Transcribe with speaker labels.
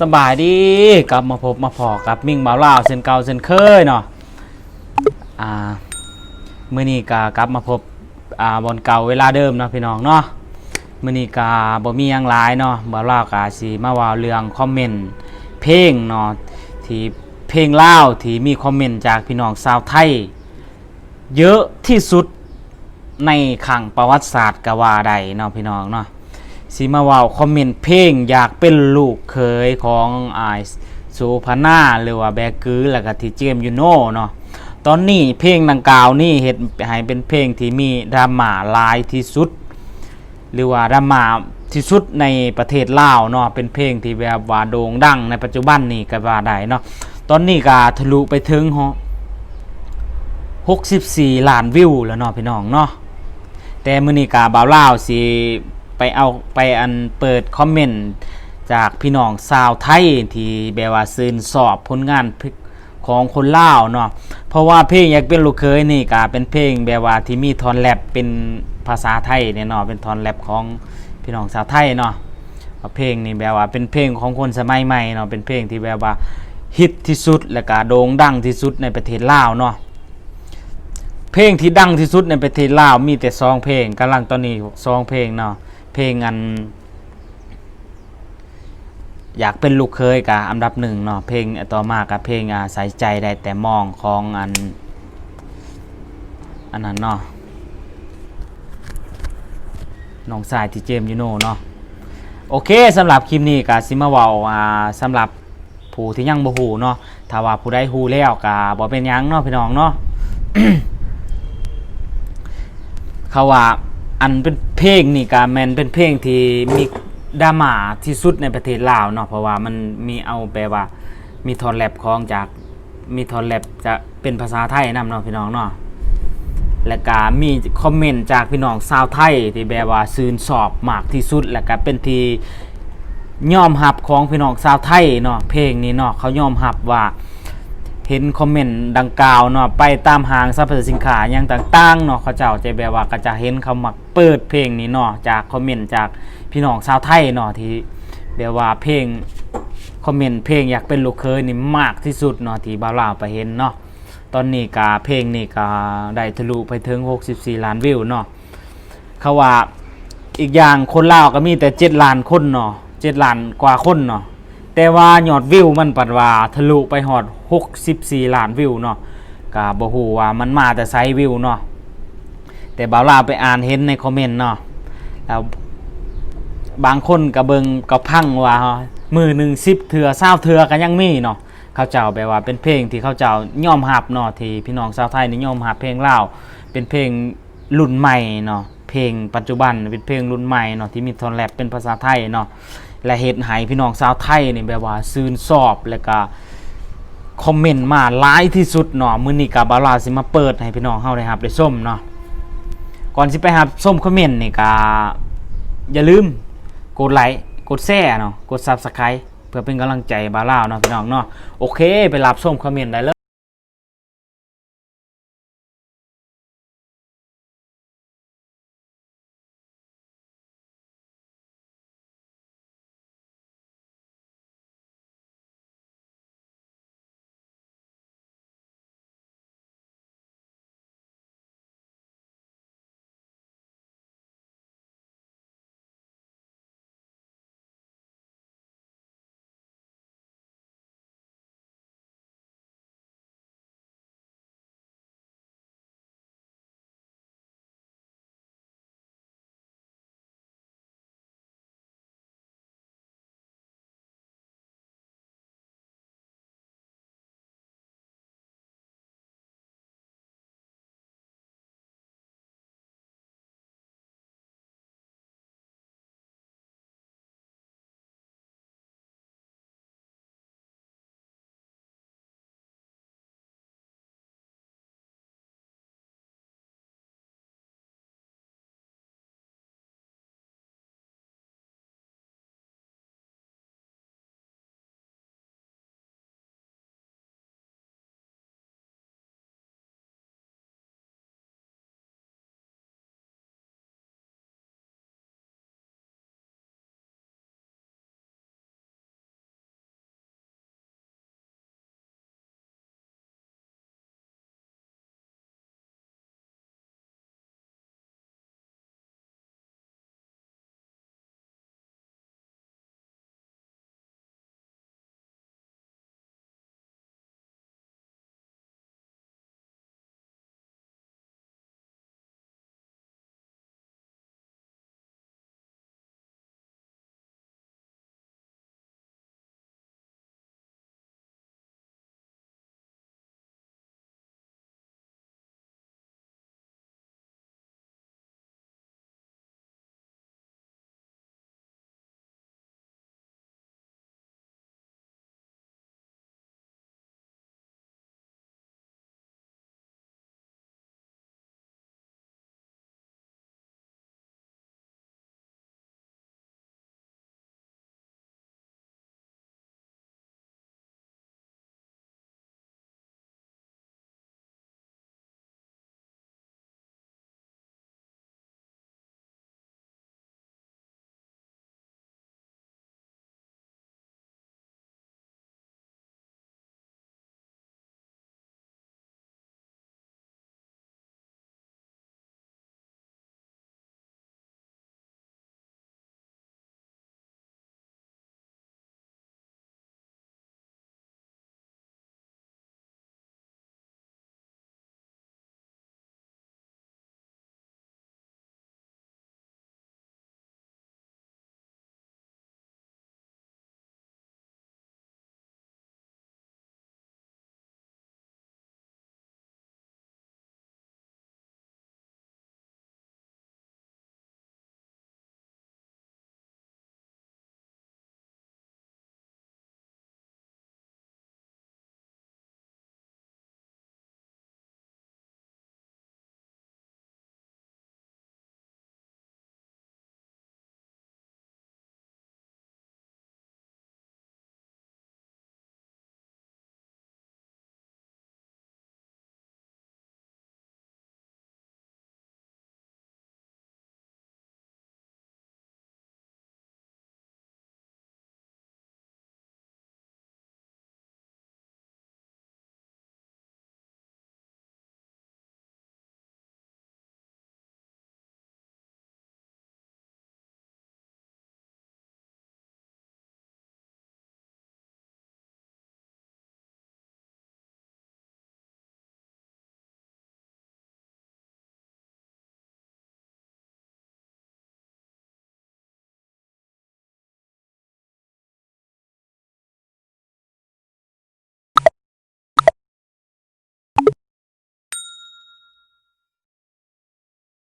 Speaker 1: สบายดีกลับมาพบมาพอกับมิ่งบ่าวลาวเส้นเก่าเส้นเคยเนาะอ่ามื้อนี้ก็กลับมาพบอ่าบอนเก่าเวลาเดิมเนาะพี่น้องเนาะมื้อนี้ก็บ่มีหยังหลายเนาะบ่าวลาวก็สิมาว่าเรื่องคอมเมนต์เพลงเนาะที่เพลงลาวที่มีคอมเมนต์จากพี่น้องชาวไทย เยอะที่สุดในขังประวัติศาสตร์กว่าใดเนาะพี่น้องเนาะ สีมาว่าคอมเมนต์เพลงอยากเป็นลูกเคยของอายสูพานาหรือว่าแบกือแล้วก็ที่เจมยูโน่เนาะตอนนี้เพลงดังกล่าวนี่เห็ดให้เป็นเพลงที่มีดราม่าลายที่สุด หรือว่าดราม่าที่สุดในประเทศลาวเนาะเป็นเพลงที่แบบว่าโด่งดังในปัจจุบันนี่ก็ว่าได้เนาะตอนนี้ก็ทะลุไปถึงฮะ64 ล้านวิวแล้วเนาะพี่น้องเนาะแต่มื้อนี้กาบ่าวลาวสิ ไปเอาไปอันเปิดคอมเมนต์จากพี่น้องชาวไทยที่แบบว่าซื่นสอบผลงานของคนล่าวเนาะเพราะว่าเพลงอยากเป็นลูกเคยนี่ก็เป็นเพลงแบบว่าที่มีทอนแรปเป็นภาษาไทยเนี่ยเนาะเป็นทอนแรปของพี่น้องชาวไทยเนาะเพลงนี่แบบว่าเป็นเพลงของคนสมัยใหม่เนาะเป็นเพลงที่แบบว่าฮิตที่สุดและก็โด่งดังที่สุดในประเทศลาวเนาะเพลงที่ดังที่สุดในประเทศลาวมีแต่ซองเพลงกำลังตอนนี้ซองเพลงเนาะ เพลงอัน อยากเป็นลูกเคยกับอันดับหนึ่งเนาะเพลงต่อมากับเพลงอาใส่ใจได้แต่มองของอัน อันนั้นเนาะน้องสายที่เจมส์ยูโน่เนาะโอเคสำหรับคลิปนี้กับซิมาเวาอ่าสำหรับผู้ที่ยังบ่ฮู้เนาะถ้าว่าผู้ใดฮู้แล้วก็บ่เป็นหยังเนาะพี่น้องเนาะเขาว่า อันเป็นเพลงนี่ก็แมนเป็นเพลงที่มีดราม่าที่สุดในประเทศลาวเนาะเพราะว่ามันมีเอาแปลว่า มีทอนแรปของจากมีทอนแรปจะเป็นภาษาไทยนำเนาะพี่น้องเนาะแล้วก็มีคอมเมนต์จากพี่น้องชาวไทย ที่แบบว่าซืนสอบมากที่สุดแล้วก็เป็นที่ยอมรับของพี่น้องชาวไทยเนาะเพลงนี้เนาะเขายอมรับว่าเห็นคอมเมนต์ดังกล่าวเนาะไปตามห้างสรรพสินค้าอย่างต่างๆเนาะเขาเจ้าจแบบว่าก็จะเห็นเขามัก ปิดเพลงนี้เนาะจากคอมเมนต์จากพี่น้องชาวไทยเนาะที่แบบว่าเพลงคอมเมนต์เพลงอยากเป็นลูกเคยนี่มากที่สุดเนาะที่บ่าวลาวไปเห็นเนาะตอนนี้ก็เพลงนี่ก็ได้ทะลุไปถึง 64 ล้านวิวเนาะเขาว่าอีกอย่างคนลาวก็มีแต่ 7 ล้านคนเนาะ7ล้านกว่าคนเนาะแต่ว่ายอดวิวมันปัดว่าทะลุไปฮอด 64 ล้านวิวเนาะก็บ่ฮู้ว่ามันมาแต่ไซวิวเนาะ แต่บ่าวลาวไปอ่านเห็นในคอมเมนต์เนาะแล้วบางคนก็เบิงก็พังว่ามือหนึ่ง10เถื่อ20เถื่อก็ยังมีเนาะเขาเจ้าแปลว่าเป็นเพลงที่เขาเจ้าย่อมรับเนาะที่พี่น้องชาวไทยนี่ยอมรับเพลงลาวเป็นเพลงรุ่นใหม่เนาะเพลงปัจจุบันเป็นเพลงรุ่นใหม่เนาะที่มีท่อนแรปเป็นภาษาไทยเนาะและเฮ็ดให้พี่น้องชาวไทยนี่แบบว่าซื่นสอบแล้วก็คอมเมนต์มาหลายที่สุดเนาะมื้อนี้ก็บาลาสิมาเปิดให้พี่น้องเฮาได้รับได้ชมเนาะ ก่อนสิไปรับชมคอมเมนต์นี่ก็อย่าลืมกดไลค์กดแชร์เนาะกด Subscribe เพื่อเป็นกำลังใจบาลาวเนาะพี่น้องเนาะโอเค ไปรับส้มคอมเมนต์ได้เลย